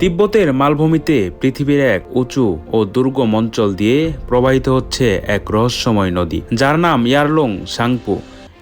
তিব্বতের মালভূমিতে পৃথিবীর এক উঁচু ও দুর্গম অঞ্চল দিয়ে প্রবাহিত হচ্ছে এক রহস্যময় নদী, যার নাম ইয়ারলং সাংপু।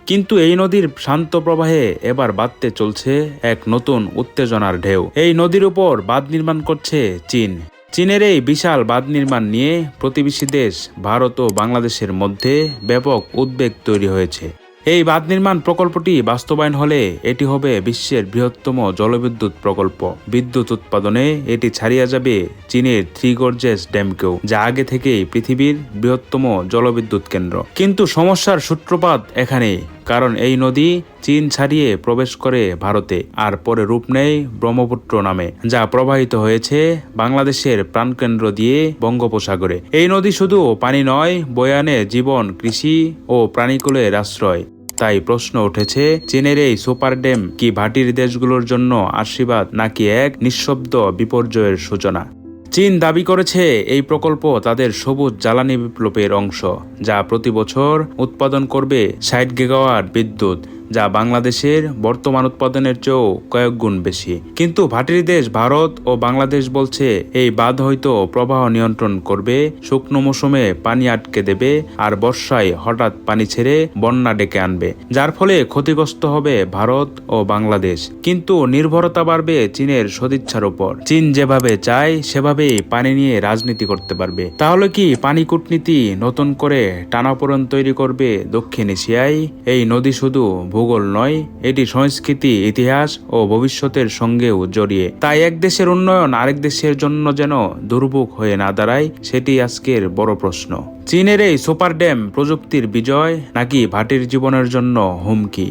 কিন্তু এই নদীর শান্ত প্রবাহে এবার বাঁধতে চলছে এক নতুন উত্তেজনার ঢেউ। এই নদীর উপর বাঁধ নির্মাণ করছে চীন। চীনের এই বিশাল বাঁধ নির্মাণ নিয়ে প্রতিবেশী দেশ, ভারত ও বাংলাদেশের মধ্যে ব্যাপক উদ্বেগ তৈরি হয়েছে। এই বাঁধ নির্মাণ প্রকল্পটি বাস্তবায়ন হলে এটি হবে বিশ্বের বৃহত্তম জলবিদ্যুৎ প্রকল্প। বিদ্যুৎ উৎপাদনে এটি ছাড়িয়ে যাবে চীনের থ্রি গর্জেস ড্যামকেও, যা আগে থেকেই পৃথিবীর বৃহত্তম জলবিদ্যুৎ কেন্দ্র। কিন্তু সমস্যার সূত্রপাত এখানেই, কারণ এই নদী চীন ছাড়িয়ে প্রবেশ করে ভারতে, আর পরে রূপ নেয় ব্রহ্মপুত্র নামে, যা প্রবাহিত হয়েছে বাংলাদেশের প্রাণকেন্দ্র দিয়ে বঙ্গোপসাগরে। এই নদী শুধু পানি নয়, বয়ানে জীবন, কৃষি ও প্রাণীকুলের আশ্রয়। তাই প্রশ্ন উঠেছে, চীনের এই সুপার ড্যাম কি ভাটির দেশগুলোর জন্য আশীর্বাদ নাকি এক নিঃশব্দ বিপর্যয়ের সূচনা? চীন দাবি করেছে এই প্রকল্প তাদের সবুজ জ্বালানি বিপ্লবের অংশ, যা প্রতি বছর উৎপাদন করবে ষাট গিগাওয়াট বিদ্যুৎ। যা বাংলাদেশের বর্তমান উৎপাদনের চেয়েও কয়েক গুণ বেশি। কিন্তু ভাটির দেশ ভারত ও বাংলাদেশ বলছে, এই বাঁধ হয়তো প্রবাহ নিয়ন্ত্রণ করবে, শুকনো মৌসুমে পানি আটকে দেবে আর বর্ষায় হঠাৎ পানি ছেড়ে বন্যা ডেকে আনবে, যার ফলে ক্ষতিগ্রস্ত হবে ভারত ও বাংলাদেশ। কিন্তু নির্ভরতা বাড়বে চীনের সদিচ্ছার উপর চীন যেভাবে চায়, সেভাবেই পানি নিয়ে রাজনীতি করতে পারবে। তাহলে কি পানি কূটনীতি নতুন করে টানাপোড়ন তৈরি করবে দক্ষিণ এশিয়ায়? এই নদী শুধু ভূগোল নয়, এটি সংস্কৃতি, ইতিহাস ও ভবিষ্যতের সঙ্গেও জড়িয়ে। তাই এক দেশের উন্নয়ন আরেক দেশের জন্য যেন দুর্ভোগ হয়ে না দাঁড়ায়, সেটি আজকের বড় প্রশ্ন। চীনের এই সুপার ড্যাম প্রযুক্তির বিজয় নাকি ভাটির জীবনের জন্য হুমকি?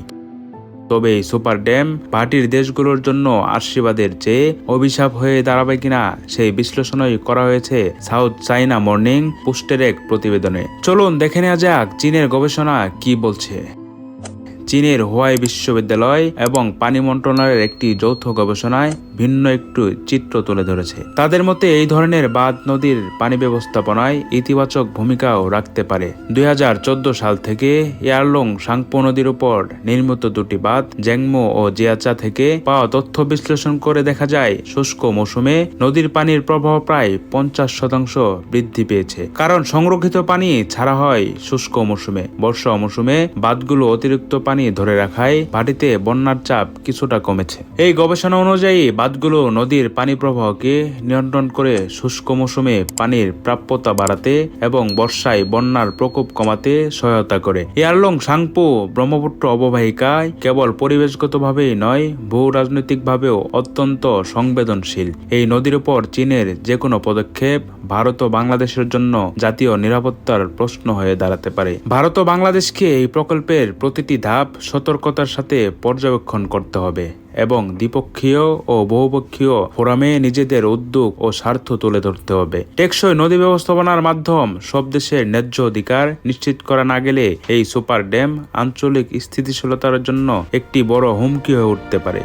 তবে এই সুপার ড্যাম ভাটির দেশগুলোর জন্য আশীর্বাদের চেয়ে অভিশাপ হয়ে দাঁড়াবে কিনা, সেই বিশ্লেষণই করা হয়েছে সাউথ চাইনা মর্নিং পোস্টের এক প্রতিবেদনে। চলুন দেখে নেওয়া যাক চীনের গবেষণা কি বলছে। চীনের হোয়াই বিশ্ববিদ্যালয় এবং পানি মন্ত্রণালয়ের একটি যৌথ গবেষণায় ভিন্ন একটু চিত্র তুলে ধরেছে। তাদের মতে, এই ধরনের বাঁধ নদীর পানি ব্যবস্থাপনায় ইতিবাচক ভূমিকাও রাখতে পারে। দুই হাজার চোদ্দ সাল থেকে ইয়ারলং সাংপো নদীর উপর নির্মিত দুটি বাঁধ, জ্যাংমো ও জিয়াচা থেকে পাওয়া তথ্য বিশ্লেষণ করে দেখা যায়, শুষ্ক মৌসুমে নদীর পানির প্রবাহ প্রায় পঞ্চাশ শতাংশ বৃদ্ধি পেয়েছে। কারণ সংরক্ষিত পানি ছাড়া হয় শুষ্ক মৌসুমে। বর্ষা মৌসুমে বাঁধগুলো অতিরিক্ত পানি ধরে রাখায় ভাটিতে বন্যার চাপ কিছুটা কমেছে। এই গবেষণা অনুযায়ী বাঁধগুলো নদীর পানি প্রবাহকে নিয়ন্ত্রণ করে শুষ্ক মৌসুমে পানির প্রাপ্যতা বাড়াতে এবং বর্ষায় বন্যার প্রকোপ কমাতে সহায়তা করে। ইয়ারলং সাংপু ব্রহ্মপুত্র অববাহিকায় কেবল পরিবেশগতভাবেই নয়, ভূ রাজনৈতিকভাবেও অত্যন্ত সংবেদনশীল। এই নদীর উপর চীনের যে কোনো পদক্ষেপ ভারত ও বাংলাদেশের জন্য জাতীয় নিরাপত্তার প্রশ্ন হয়ে দাঁড়াতে পারে। ভারত ও বাংলাদেশকে এই প্রকল্পের প্রতিটি ধাপ সতর্কতার সাথে পর্যবেক্ষণ করতে হবে এবং দ্বিপক্ষীয় ও বহুপক্ষীয় ফোরামে নিজেদের উদ্যোগ ও স্বার্থ তুলে ধরতে হবে। টেকসই নদী ব্যবস্থাপনার মাধ্যম সব দেশের ন্যায্য অধিকার নিশ্চিত করা না গেলে এই সুপার ড্যাম আঞ্চলিক স্থিতিশীলতার জন্য একটি বড় হুমকি হয়ে উঠতে পারে।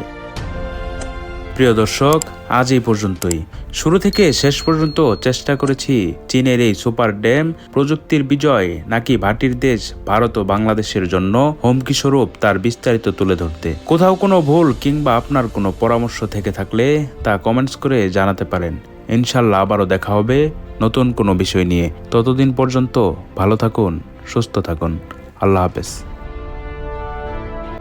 প্রিয় দর্শক আজ এই পর্যন্তই। শুরু থেকে শেষ পর্যন্ত চেষ্টা করেছি চীনের এই সুপার ড্যাম প্রযুক্তির বিজয় নাকি ভাটির দেশ ভারত ও বাংলাদেশের জন্য হুমকি স্বরূপ তার বিস্তারিত তুলে ধরতে। কোথাও কোনো ভুল কিংবা আপনার কোনো পরামর্শ থেকে থাকলে তা কমেন্টস করে জানাতে পারেন। ইনশাল্লাহ আবারও দেখা হবে নতুন কোনো বিষয় নিয়ে। ততদিন পর্যন্ত ভালো থাকুন, সুস্থ থাকুন। আল্লাহ হাফেজ।